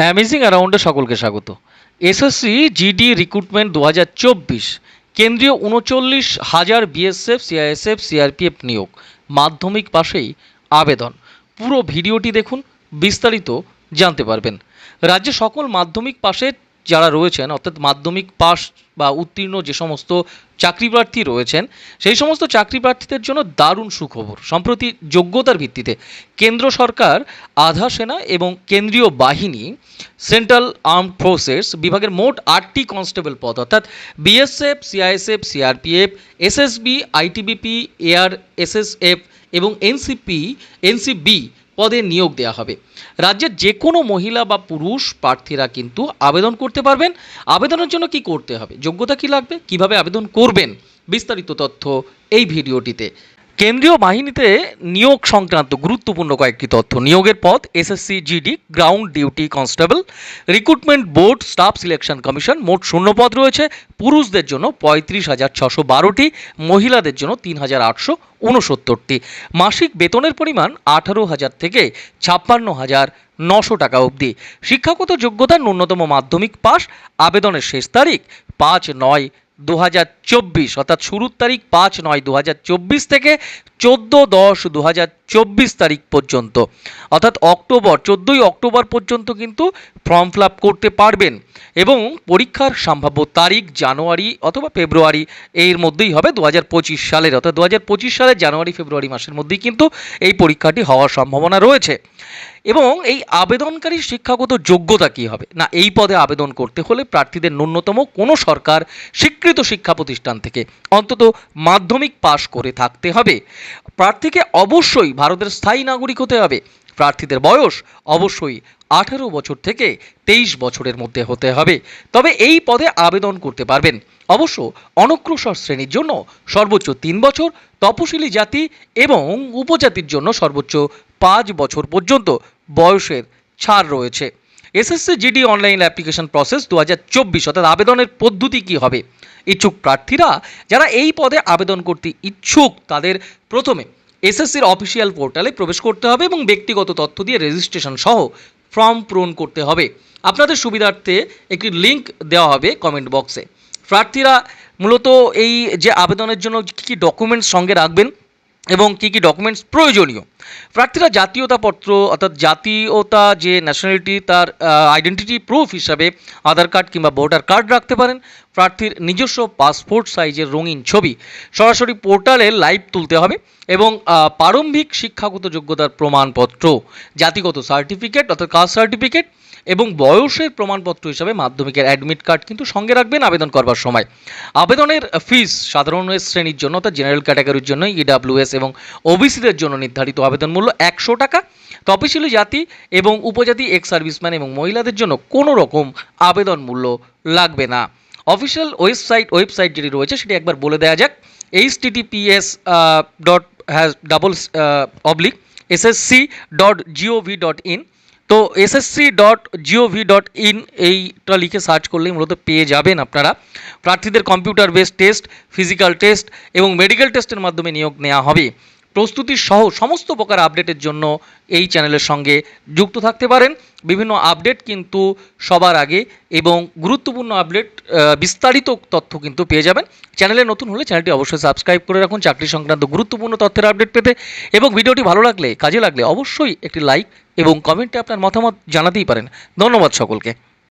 Amazing অ্যারাউন্ডে সকলকে স্বাগত। SSC GD recruitment দু হাজার চব্বিশ, কেন্দ্রীয় উনচল্লিশ হাজার বিএসএফ সিআইএসএফ সিআরপিএফ নিয়োগ, মাধ্যমিক পাশেই আবেদন। পুরো ভিডিওটি দেখুন, বিস্তারিত জানতে পারবেন। রাজ্যে সকল মাধ্যমিক পাশে যারা রয়েছেন, অর্থাৎ মাধ্যমিক পাশ বা উত্তীর্ণ যে সমস্ত চাকরি প্রার্থী রয়েছেন, সেই সমস্ত চাকরি প্রার্থীদের জন্য দারুণ সুখবর। সম্প্রতি যোগ্যতার ভিত্তিতে কেন্দ্র সরকার, আধা সেনা এবং কেন্দ্রীয় বাহিনী, সেন্ট্রাল আর্ম ফোর্সেস বিভাগের মোট আটটি কনস্টেবল পদ, অর্থাৎ BSF, CISF, CRPF, SSB, ITBP air SSF এবং এনসিপি, এনসিবি পদে নিয়োগ দেওয়া হবে। রাজ্যের যে কোনো মহিলা বা পুরুষ প্রার্থীরা কিন্তু আবেদন করতে পারবেন। আবেদনের জন্য কি করতে হবে? যোগ্যতা কি লাগবে? কীভাবে আবেদন করবেন? বিস্তারিত তথ্য এই ভিডিওটিতে। কেন্দ্রীয় বাহিনীতে নিয়োগ সংক্রান্ত গুরুত্বপূর্ণ কয়েকটি তথ্য। নিয়োগের পদ SSC, GD, ground duty constable, recruitment board, staff selection commission, মোট শূন্যপদ রয়েছে। পুরুষদের জন্য পঁয়ত্রিশ হাজার ছশো বারোটি, মহিলাদের জন্য তিন হাজার আটশো উনসত্তরটি। মাসিক বেতনের পরিমাণ আঠারো হাজার থেকে ছাপ্পান্ন হাজার নশো টাকা অবধি। শিক্ষাগত যোগ্যতা ন্যূনতম মাধ্যমিক পাস আবেদনের শেষ তারিখ পাঁচ নয় দু হাজার চব্বিশ, অর্থাৎ শুরুর তারিখ পাঁচ নয় দু থেকে চোদ্দ দশ দু তারিখ পর্যন্ত। অর্থাৎ অক্টোবর, চোদ্দোই অক্টোবর পর্যন্ত কিন্তু ফর্ম ফিল করতে পারবেন এবং পরীক্ষার সম্ভাব্য তারিখ জানুয়ারি অথবা ফেব্রুয়ারি এর মধ্যেই হবে দু হাজার পঁচিশ সালের। অর্থাৎ দু হাজার পঁচিশ সালের জানুয়ারি, ফেব্রুয়ারি মাসের মধ্যেই কিন্তু এই পরীক্ষাটি হওয়ার সম্ভাবনা রয়েছে। এবং এই আবেদনকারী শিক্ষাগত যোগ্যতা কী হবে? না, এই পদে আবেদন করতে হলে প্রার্থীদের ন্যূনতম কোনো সরকার স্বীকৃত শিক্ষা প্রতিষ্ঠান থেকে অন্তত মাধ্যমিক পাশ করে থাকতে হবে। প্রার্থীকে অবশ্যই ভারতের স্থায়ী নাগরিক হতে হবে। প্রার্থীদের বয়স অবশ্যই আঠেরো বছর থেকে তেইশ বছরের মধ্যে হতে হবে। তবে এই পদে আবেদন করতে পারবেন। অবশ্য অনগ্রসর শ্রেণির জন্য সর্বোচ্চ তিন বছর, তপশিলি জাতি এবং উপজাতির জন্য সর্বোচ্চ পাঁচ বছর পর্যন্ত বয়সের ছাড় রয়েছে। SSC GD online application process দু হাজার চব্বিশ অর্থাৎ আবেদনের পদ্ধতি কী হবে? ইচ্ছুক প্রার্থীরা যারা এই পদে আবেদন করতে ইচ্ছুক, তাদের প্রথমে এসএসসির অফিসিয়াল পোর্টালে প্রবেশ করতে হবে এবং ব্যক্তিগত তথ্য দিয়ে রেজিস্ট্রেশন সহ ফর্ম পূরণ করতে হবে। আপনাদের সুবিধার্থে একটি লিংক দেওয়া হবে কমেন্ট বক্সে প্রার্থীরা মূলত এই যে আবেদনের জন্য কী কী ডকুমেন্টস সঙ্গে রাখবেন এবং কী কী ডকুমেন্টস প্রয়োজনীয়। প্রার্থীরা জাতীয়তাপত্র অর্থাৎ জাতীয়তা যে ন্যাশনালিটি তার আইডেন্টিটি প্রুফ হিসাবে আধার কার্ড কিংবা ভোটার কার্ড রাখতে পারেন। প্রার্থীর নিজস্ব পাসপোর্ট সাইজের রঙিন ছবি সরাসরি পোর্টালে লাইভ তুলতে হবে এবং প্রারম্ভিক শিক্ষাগত যোগ্যতার প্রমাণপত্র, জাতিগত সার্টিফিকেট অর্থাৎ কাস্ট সার্টিফিকেট এবং বয়সের প্রমাণপত্র হিসাবে মাধ্যমিকের অ্যাডমিট কার্ড কিন্তু সঙ্গে রাখবেন আবেদন করবার সময়। আবেদনের ফিস সাধারণ শ্রেণির জন্য অর্থাৎ জেনারেল ক্যাটাগরির জন্য ইডাব্লিউএস এবং ওবিসিদের জন্য নির্ধারিত আবেদন মূল্য একশো টাকা। তপশিলি জাতি এবং উপজাতি এক্স সার্ভিসম্যান এবং মহিলাদের জন্য কোনো রকম আবেদন মূল্য লাগবে না। অফিসিয়াল ওয়েবসাইট ওয়েবসাইট যেটি রয়েছে সেটি একবার বলে দেওয়া যাক। H TTPS dot has double oblique SSC dot GOV dot in তো SSC dot GOV dot in এইটা লিখে সার্চ করলেই মূলত পেয়ে যাবেন আপনারা। প্রার্থীদের computer based test physical test এবং মেডিকেল টেস্টের মাধ্যমে নিয়োগ নেওয়া হবে। প্রস্তুতি সহ সমস্ত প্রকার আপডেটের জন্য এই চ্যানেলের সঙ্গে যুক্ত থাকতে পারেন। বিভিন্ন আপডেট কিন্তু সবার আগে এবং গুরুত্বপূর্ণ আপডেট বিস্তারিত তথ্য কিন্তু পেয়ে যাবেন। চ্যানেলে নতুন হলে চ্যানেলটি অবশ্যই সাবস্ক্রাইব করে রাখুন। চাকরি সংক্রান্ত গুরুত্বপূর্ণ তথ্যের আপডেট পেতে এবং ভিডিওটি ভালো লাগলে, কাজে লাগলে অবশ্যই একটি লাইক এবং কমেন্টে আপনার মতামত জানাতেই পারেন। ধন্যবাদ সকলকে।